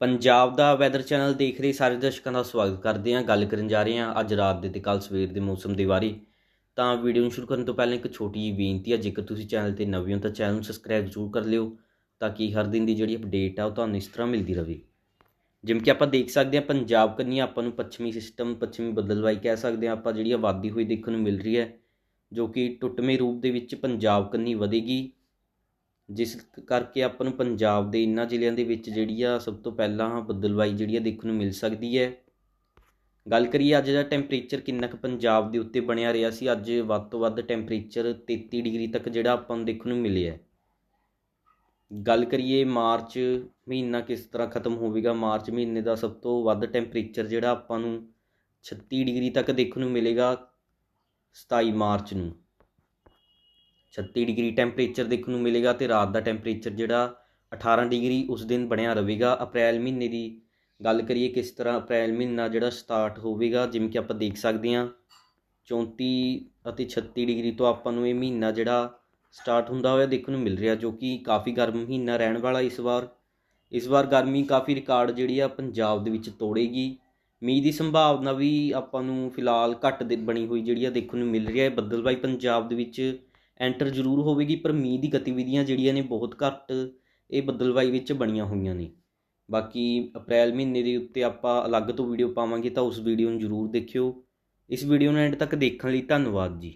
ਪੰਜਾਬ ਦਾ weather channel ਦੇਖ ਰਹੇ ਸਾਰੇ ਦਰਸ਼ਕਾਂ ਦਾ ਸਵਾਗਤ ਕਰਦੇ ਹਾਂ। ਗੱਲ ਕਰਨ ਜਾ ਰਹੇ ਹਾਂ ਅੱਜ ਰਾਤ ਦੇ ਤੇ ਕੱਲ ਸਵੇਰ ਦੇ ਮੌਸਮ ਦੇ ਬਾਰੇ। ਤਾਂ ਵੀਡੀਓ ਨੂੰ ਸ਼ੁਰੂ ਕਰਨ ਤੋਂ ਪਹਿਲਾਂ ਇੱਕ ਛੋਟੀ ਜਿਹੀ ਬੇਨਤੀ ਹੈ ਜੇਕਰ ਤੁਸੀਂ ਚੈਨਲ ਤੇ ਨਵੇਂ ਹੋ ਤਾਂ ਚੈਨਲ ਨੂੰ ਸਬਸਕ੍ਰਾਈਬ ਜ਼ਰੂਰ ਕਰ ਲਿਓ ਤਾਂ ਕਿ ਹਰ ਦਿਨ ਦੀ ਜਿਹੜੀ ਅਪਡੇਟ ਆ ਉਹ ਤੁਹਾਨੂੰ ਇਸ ਤਰ੍ਹਾਂ ਮਿਲਦੀ ਰਹੇ ਜਿਵੇਂ ਕਿ ਆਪਾਂ ਦੇਖ ਸਕਦੇ ਹਾਂ, ਪੰਜਾਬ ਕੰਨੀ ਆਪਾਂ ਨੂੰ ਪੱਛਮੀ ਸਿਸਟਮ ਪੱਛਮੀ ਬਦਲਵਾਈ ਕਹਿ ਸਕਦੇ ਹਾਂ। ਆਪਾਂ ਜਿਹੜੀ ਆਬਾਦੀ ਹੋਈ ਦੇਖਣ ਨੂੰ ਮਿਲ ਰਹੀ ਹੈ, ਜੋ ਕਿ ਟੁੱਟਵੇਂ ਰੂਪ ਦੇ ਵਿੱਚ ਪੰਜਾਬ ਕੰਨੀ ਵਧੇਗੀ। ਜਿਸ ਕਰਕੇ ਆਪਾਂ ਨੂੰ ਪੰਜਾਬ ਦੇ ਇਨ੍ਹਾਂ ਜ਼ਿਲ੍ਹਿਆਂ ਦੇ ਵਿੱਚ ਜਿਹੜੀ ਆ ਸਭ ਤੋਂ ਪਹਿਲਾਂ ਬੱਦਲਵਾਈ ਜਿਹੜੀ ਆ ਦੇਖਣ ਨੂੰ ਮਿਲ ਸਕਦੀ ਹੈ। ਗੱਲ ਕਰੀਏ ਅੱਜ ਦਾ ਟੈਂਪਰੇਚਰ ਕਿੰਨਾ ਕੁ ਪੰਜਾਬ ਦੇ ਉੱਤੇ ਬਣਿਆ ਰਿਹਾ ਸੀ, ਅੱਜ ਵੱਧ ਤੋਂ ਵੱਧ ਟੈਂਪਰੇਚਰ 33 ਡਿਗਰੀ ਤੱਕ ਜਿਹੜਾ ਆਪਾਂ ਨੂੰ ਦੇਖਣ ਨੂੰ ਮਿਲਿਆ ਗੱਲ ਕਰੀਏ ਮਾਰਚ ਮਹੀਨਾ ਕਿਸ ਤਰ੍ਹਾਂ ਖਤਮ ਹੋਵੇਗਾ, ਮਾਰਚ ਮਹੀਨੇ ਦਾ ਸਭ ਤੋਂ ਵੱਧ ਟੈਂਪਰੇਚਰ ਜਿਹੜਾ ਆਪਾਂ ਨੂੰ 36 ਡਿਗਰੀ ਤੱਕ ਦੇਖਣ ਨੂੰ ਮਿਲੇਗਾ 27 ਮਾਰਚ ਨੂੰ। 36 ਡਿਗਰੀ ਟੈਂਪਰੇਚਰ ਦੇਖਣ ਨੂੰ ਮਿਲੇਗਾ ਤੇ ਰਾਤ ਦਾ ਟੈਂਪਰੇਚਰ ਜਿਹੜਾ 18 ਡਿਗਰੀ ਉਸ ਦਿਨ ਬਣਿਆ ਰਹੇਗਾ। ਅਪ੍ਰੈਲ ਮਹੀਨੇ ਦੀ ਗੱਲ ਕਰੀਏ ਕਿਸ ਤਰ੍ਹਾਂ ਅਪ੍ਰੈਲ ਮਹੀਨਾ ਜਿਹੜਾ ਸਟਾਰਟ ਹੋਵੇਗਾ, ਜਿਵੇਂ ਕਿ ਆਪਾਂ ਦੇਖ ਸਕਦੇ ਹਾਂ 34 ਅਤੇ 36 ਡਿਗਰੀ ਤੋਂ ਆਪਾਂ ਨੂੰ ਇਹ ਮਹੀਨਾ ਜਿਹੜਾ ਸਟਾਰਟ ਹੁੰਦਾ ਹੋਇਆ ਦੇਖਣ ਨੂੰ ਮਿਲ ਰਿਹਾ, ਜੋ ਕਿ ਕਾਫੀ ਗਰਮ ਮਹੀਨਾ ਰਹਿਣ ਵਾਲਾ ਇਸ ਵਾਰ। ਇਸ ਵਾਰ ਗਰਮੀ ਕਾਫੀ ਰਿਕਾਰਡ ਜਿਹੜੀ ਆ ਪੰਜਾਬ ਦੇ ਵਿੱਚ ਤੋੜੇਗੀ। ਮੀਂਹ ਦੀ ਸੰਭਾਵਨਾ ਵੀ ਆਪਾਂ ਨੂੰ ਫਿਲਹਾਲ ਘੱਟ ਦੇ ਬਣੀ ਹੋਈ ਜਿਹੜੀ ਆ ਦੇਖਣ ਨੂੰ ਮਿਲ ਰਹੀ ਹੈ ਬੱਦਲਬਾਈ ਪੰਜਾਬ ਦੇ ਵਿੱਚ ਐਂਟਰ ਜ਼ਰੂਰ ਹੋਵੇਗੀ, ਪਰ ਮੀਂਹ ਦੀ ਗਤੀਵਿਧੀਆਂ ਜਿਹੜੀਆਂ ਨੇ ਬਹੁਤ ਘੱਟ ਇਹ ਬੱਦਲਬਾਈ ਵਿੱਚ ਬਣੀਆਂ ਹੋਈਆਂ ਨੇ। ਬਾਕੀ ਅਪ੍ਰੈਲ ਮਹੀਨੇ ਦੇ ਉੱਤੇ ਆਪਾਂ ਅਲੱਗ ਤੋਂ ਵੀਡੀਓ ਪਾਵਾਂਗੇ, ਤਾਂ ਉਸ ਵੀਡੀਓ ਨੂੰ ਜ਼ਰੂਰ ਦੇਖਿਓ। ਇਸ ਵੀਡੀਓ ਨੂੰ ਐਂਡ ਤੱਕ ਦੇਖਣ ਲਈ ਧੰਨਵਾਦ ਜੀ।